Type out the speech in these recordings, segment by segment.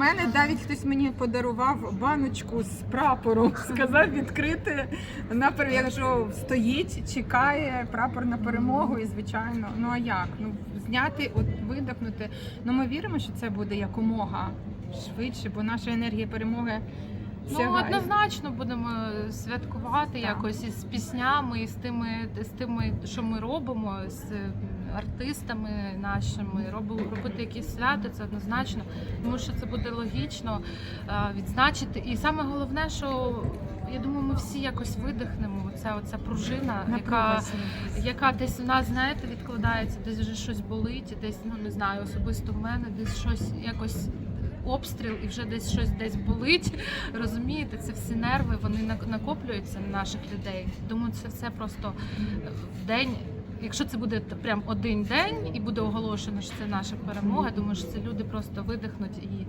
мене навіть хтось мені подарував баночку з прапором. Сказав відкрити на Я кажу, стоїть, чекає прапор на перемогу. І звичайно, ну а як? Ну зняти, от видихнути. Ну ми віримо, що це буде якомога швидше, бо наша енергія перемоги. Ну однозначно будемо святкувати Так. якось із піснями, і з тими, з тими, що ми робимо, з е, артистами нашими, робимо робити якісь свята, це однозначно, тому що це буде логічно е, відзначити. І саме головне, що я думаю, ми всі якось видихнемо. Оця оця пружина, яка яка десь в нас, знаєте, відкладається, десь вже щось болить, десь ну не знаю, особисто в мене десь щось якось. Обстріл і вже десь щось десь болить. Розумієте, це всі нерви вони нак- накоплюються на наших людей. Думаю, це все просто е, в день. Якщо це буде прям один день і буде оголошено, що це наша перемога, думаю, що це люди просто видихнуть і е,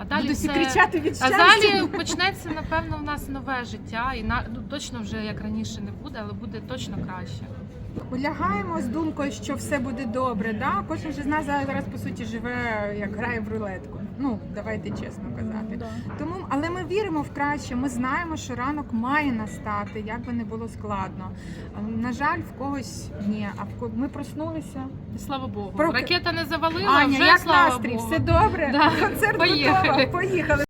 а далі Буду всі все... кричати від А далі почнеться напевно в нас нове життя, і на ну точно вже як раніше не буде, але буде точно краще. Лягаємо з думкою, що все буде добре. Да? Кожен же з нас зараз по суті живе, як грає в рулетку. Ну давайте чесно казати. Тому, але ми віримо в краще. Ми знаємо, що ранок має настати, як би не було складно. На жаль, в когось ні. А в ко... ми проснулися. Слава Богу. Про- Ракета не завалила, Аня, вже як слава настрій? Богу. Все добре? Да. Концерт Поїхали. готова. Поїхали.